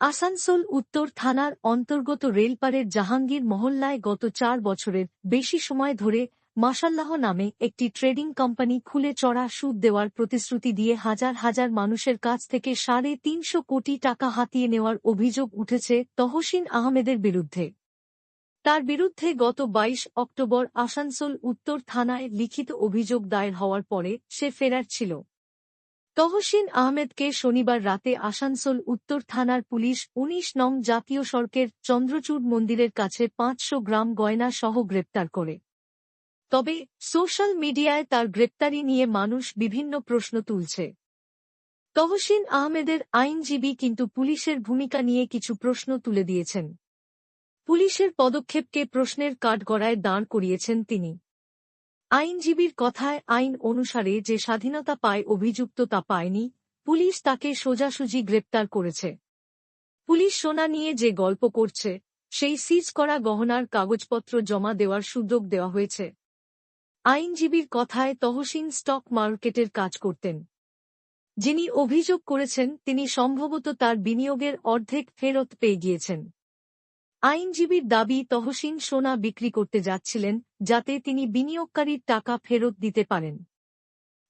আসানসোল উত্তর থানার অন্তর্গত রেলপাড়ের জাহাঙ্গীর মহল্লায় গত চার বছরের বেশি সময় ধরে মাসাল্লাহ নামে একটি ট্রেডিং কোম্পানি খুলে চড়া সুদ দেওয়ার প্রতিশ্রুতি দিয়ে হাজার হাজার মানুষের কাছ থেকে সাড়ে তিনশো কোটি টাকা হাতিয়ে নেওয়ার অভিযোগ উঠেছে তহসিন আহমেদের বিরুদ্ধে। তার বিরুদ্ধে গত ২২ অক্টোবর আসানসোল উত্তর থানায় লিখিত অভিযোগ দায়ের হওয়ার পরে সে ফেরার ছিল। তহসিন আহমেদকে শনিবার রাতে আসানসোল উত্তর থানার পুলিশ ১৯ নং জাতীয় সড়কের চন্দ্রচূড় মন্দিরের কাছে পাঁচশো গ্রাম গয়না সহ গ্রেপ্তার করে। তবে সোশ্যাল মিডিয়ায় তার গ্রেপ্তারি নিয়ে মানুষ বিভিন্ন প্রশ্ন তুলছে। তহসিন আহমেদের আইনজীবী কিন্তু পুলিশের ভূমিকা নিয়ে কিছু প্রশ্ন তুলে দিয়েছেন। পুলিশের পদক্ষেপকে প্রশ্নের কাঠগড়ায় দাঁড় করিয়েছেন তিনি। আইনজীবীর কথায় আইন অনুসারে যে স্বাধীনতা পায় অভিযুক্ত তা পায়নি, পুলিশ তাকে সোজাসুজি গ্রেপ্তার করেছে। পুলিশ সোনা নিয়ে যে গল্প করছে, সেই সিজ করা গহনার কাগজপত্র জমা দেওয়ার সুযোগ দেওয়া হয়েছে। আইনজীবীর কথায় তহসিন স্টক মার্কেটের কাজ করতেন। যিনি অভিযোগ করেছেন, তিনি সম্ভবত তার বিনিয়োগের অর্ধেক ফেরত পেয়ে গিয়েছেন। আইনজীবীর দাবি তহসিন সোনা বিক্রি করতে যাচ্ছিলেন, যাতে তিনি বিনিয়োগকারীর টাকা ফেরত দিতে পারেন।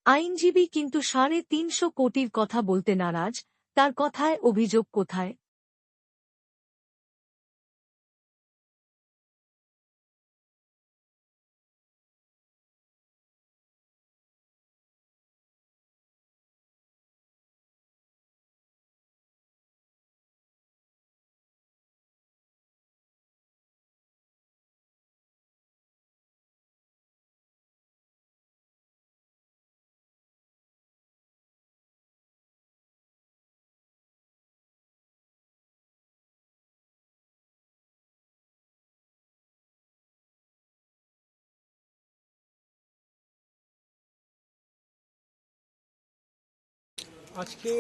আইনজীবী কিন্তু সাড়ে তিনশো কোটির কথা বলতে নারাজ, তার কথায় অভিযোগ, কোথায়? আজকে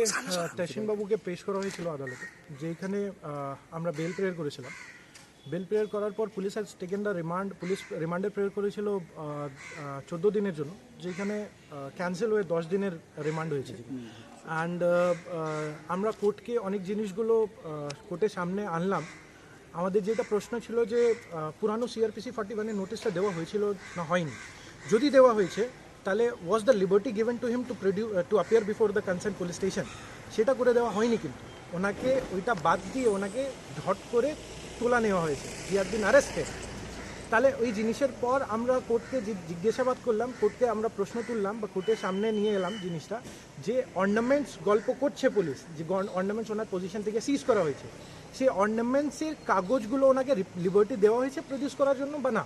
বাবুকে পেশ করা হয়েছিল আদালতে যেখানে আমরা বেল প্রেয়ার করেছিলাম। বেল প্রেয়ার করার পর police has taken the remand police রিমান্ডে প্রেয়ার করেছিল চোদ্দ দিনের জন্য যেখানে ক্যান্সেল হয়ে দশ দিনের রিমান্ড হয়েছে। অ্যান্ড আমরা কোর্টকে অনেক জিনিসগুলো কোর্টের সামনে আনলাম। আমাদের যেটা প্রশ্ন ছিল যে পুরানো সিআরপিসি ফর্টি ওয়ানের নোটিশটা দেওয়া হয়েছিল না হয়নি? যদি দেওয়া হয়েছে তাহলে was the liberty given to him to produce to appear before the concern police station সেটা করে দেওয়া হয়নি কিন্তু। ওনাকে ওইটা বাদ দিয়ে ওনাকে ঝট করে তোলা নেওয়া হয়েছে। হি আর বিন অ্যারেস্টেড তাহলে ওই জিনিসের পর আমরা কোর্টকে জিজ্ঞাসাবাদ করলাম, কোর্টকে আমরা প্রশ্ন তুললাম বা কোর্টের সামনে নিয়ে এলাম জিনিসটা যে অর্নামেন্টস গল্প করছে পুলিশ যে অর্নামেন্টস ওনার পজিশন থেকে সিজ করা হয়েছে। সেই অর্নামেন্টসের কাগজগুলো ওনাকে লিবার্টি দেওয়া হয়েছে প্রডিউস করার জন্য বা না?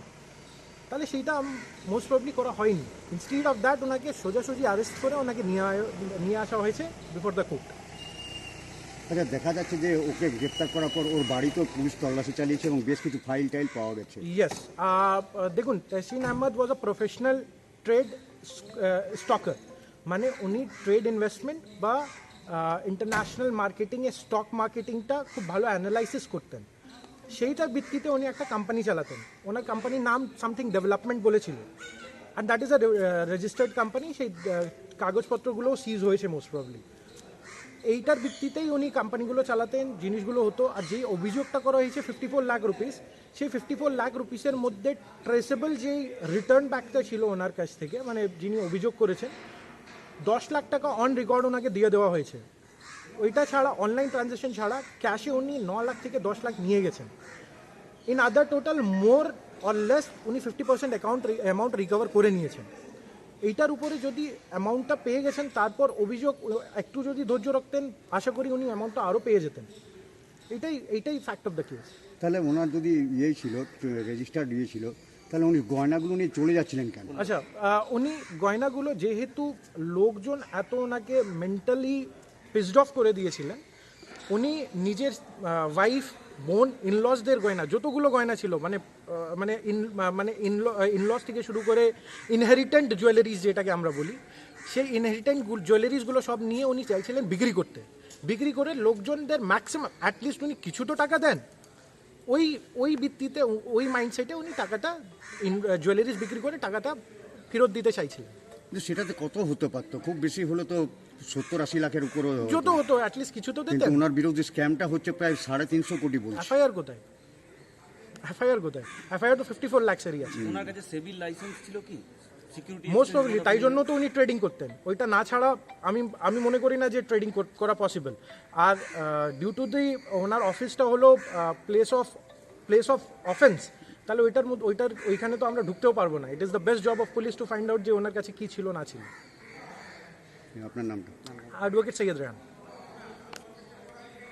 তাহলে সেইটা মোস্ট প্রবলি করা হয়নি। ইনস্টিটিউট অফ দ্যাট ওনাকে সোজাসুজি অ্যারেস্ট করে ওনাকে নিয়ে নিয়ে আসা হয়েছে বিফোর দ্য কোর্ট আচ্ছা দেখা যাচ্ছে যে ওকে গ্রেপ্তার করার পর ওর বাড়িতেও পুলিশ তল্লাশি চালিয়েছে এবং বেশ কিছু ফাইল টাইল পাওয়া গেছে। ইয়েস দেখুন Tahsin Ahmed was a professional trade stalker মানে উনি ট্রেড ইনভেস্টমেন্ট বা ইন্টারন্যাশনাল মার্কেটিংয়ে স্টক মার্কেটিংটা খুব ভালো অ্যানালাইসিস করতেন। সেইটার ভিত্তিতে উনি একটা কোম্পানি চালাতেন। ওনার কোম্পানির নাম সামথিং ডেভেলপমেন্ট বলেছিল। And that is a registered company সেই কাগজপত্রগুলোও সিজ হয়েছে মোস্ট প্রবলি এইটার ভিত্তিতেই উনি কোম্পানিগুলো চালাতেন, জিনিসগুলো হতো, আর যেই অভিযোগটা করা হয়েছে ফিফটি ফোর লাখ রুপিস সেই ফিফটি ফোর লাখ রুপিসের মধ্যে ট্রেসেবল যেই রিটার্ন ব্যাকটা ছিল ওনার কাছ থেকে মানে যিনি অভিযোগ করেছেন, দশ লাখ টাকা অন রেকর্ড ওনাকে দিয়ে দেওয়া হয়েছে। ওইটা ছাড়া অনলাইন ট্রানজ্যাকশন ছাড়া ক্যাশে উনি ন লাখ থেকে দশ লাখ নিয়ে গেছেন। In other total more or less উনি fifty percent account amount recover করে নিয়েছেন। এইটার উপরে যদি অ্যামাউন্টটা পেয়ে গেছেন তারপর অভিযোগ একটু যদি ধৈর্য রাখতেন আশা করি উনি অ্যামাউন্টটা আরও পেয়ে যেতেন। এইটাই এইটাই ফ্যাক্ট অফ দ্য কেস তাহলে ওনার যদি ইয়ে ছিল রেজিস্টার্ড ইয়ে ছিল তাহলে উনি গয়নাগুলো নিয়ে চলে যাচ্ছিলেন কেন? আচ্ছা উনি গয়নাগুলো যেহেতু লোকজন এত ওনাকে মেন্টালি পিসড অফ করে দিয়েছিলেন। উনি নিজের ওয়াইফ বোন ইনলসদের গয়না, যতগুলো গয়না ছিল মানে মানে ইন মানে ইনলস থেকে শুরু করে ইনহেরিটেন্ট জুয়েলারিজ যেটাকে আমরা বলি, সেই ইনহেরিটেন্ট জুয়েলারিজগুলো সব নিয়ে উনি চাইছিলেন বিক্রি করতে। বিক্রি করে লোকজনদের ম্যাক্সিমাম অ্যাটলিস্ট উনি কিছু তো টাকা দেন। ওই ওই ভিত্তিতে ওই মাইন্ডসেটে উনি টাকাটা জুয়েলারিজ বিক্রি করে টাকাটা ফেরত দিতে চাইছিলেন। সেটাতে কত হতে পারতো? খুব বেশি হলে তো সত্তর আশি লাখের উপরও যত হতো অ্যাটলিস্ট কিছু তো কিন্তু দিতেন। ওনার বিরুদ্ধে স্ক্যামটা হচ্ছে প্রায় সাড়ে তিনশো কোটি বলছে। এফআইআর কোথায়? এফআইআর কোথায়? এফআইআর তো ফিফটি ফোর ল্যাক্সেরই আছে। ওনার কাছে সেবিল লাইসেন্স ছিল কি? সিকিউরিটি মোস্ট প্রবলি তাই জন্য তো উনি ট্রেডিং করতেন। ওইটা না ছাড়া আমি আমি মনে করি না যে ট্রেডিং করা পসিবল আর ডিউ টু দি ওনার অফিসটা হলো place of place of offence তাহলে ওইটার মধ্যে ওইটার ওইখানে তো আমরা ঢুকতেও পারব না। It is the best job of police to find out যে ওনার কাছে কী ছিল না ছিল। अपना नाम एडवोकेट सैयद रेहन